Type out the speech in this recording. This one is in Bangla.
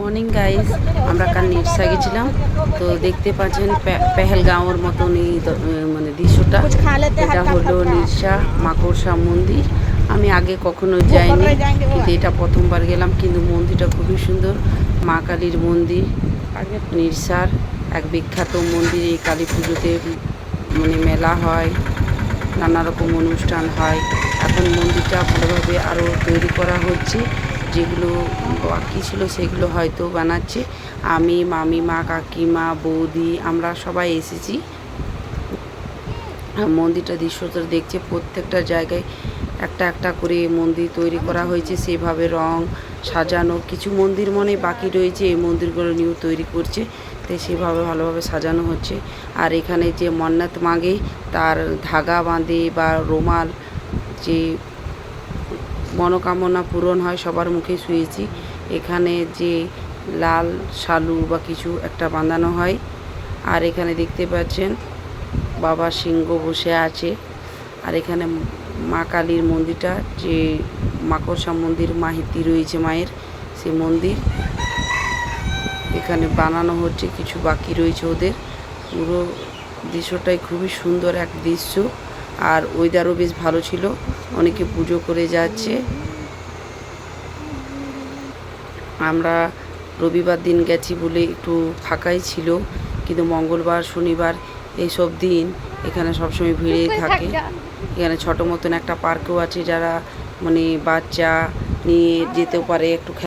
মর্নিং গাইস আমরা কাল নিরসা গেছিলাম। তো দেখতে পাচ্ছেন পেহেলগাঁওর মতন এই মানে দৃশ্যটা। এটা হলো নিরসা মাকড়সা মন্দির। আমি আগে কখনো যাইনি কিন্তু এটা প্রথমবার গেলাম কিন্তু মন্দিরটা খুবই সুন্দর। মা কালীর মন্দির নিরসার এক বিখ্যাত মন্দির। এই কালী পুজোতে মানে মেলা হয় নানা রকম অনুষ্ঠান হয়। এখন মন্দিরটা ভালোভাবে আরও তৈরি করা হচ্ছে। যেগুলো বাকি ছিল সেগুলো হয়তো বানাচ্ছে। আমি, মামিমা, কাকিমা, বৌদি, আমরা সবাই এসেছি। মন্দিরটা দৃশ্যটা দেখছে, প্রত্যেকটা জায়গায় একটা একটা করে মন্দির তৈরি করা হয়েছে। সেভাবে রং সাজানো, কিছু মন্দির মনে বাকি রয়েছে, এই মন্দিরগুলো নিয়েও তৈরি করছে। তো সেভাবে ভালোভাবে সাজানো হচ্ছে। আর এখানে যে মন্নাত মাগে, তার ধাগা বাঁধে বা রুমাল, যে মনোকামনা পূরণ হয়, সবার মুখে শুয়েছি। এখানে যে লাল শালু বা কিছু একটা বাঁধানো হয়, আর এখানে দেখতে পাচ্ছেন বাবা সিংহ বসে আছে। আর এখানে মা কালীর মন্দিরটা, যে মাকড়সা মন্দির মাহিতি রয়েছে মায়ের, সে মন্দির। এখানে বানানো হচ্ছে, কিছু বাকি রয়েছে ওদের। পুরো দৃশ্যটাই খুবই সুন্দর এক দৃশ্য। আর ওয়েদারও বেশ ভালো ছিল। অনেকে পুজো করে যাচ্ছে। আমরা রবিবার দিন গেছি বলে একটু ফাঁকাই ছিল কিন্তু মঙ্গলবার শনিবার এইসব দিন এখানে সবসময় ভিড়েই থাকে। এখানে ছোটো মতন একটা পার্কও আছে যারা মানে বাচ্চা নিয়ে যেতেও পারে একটু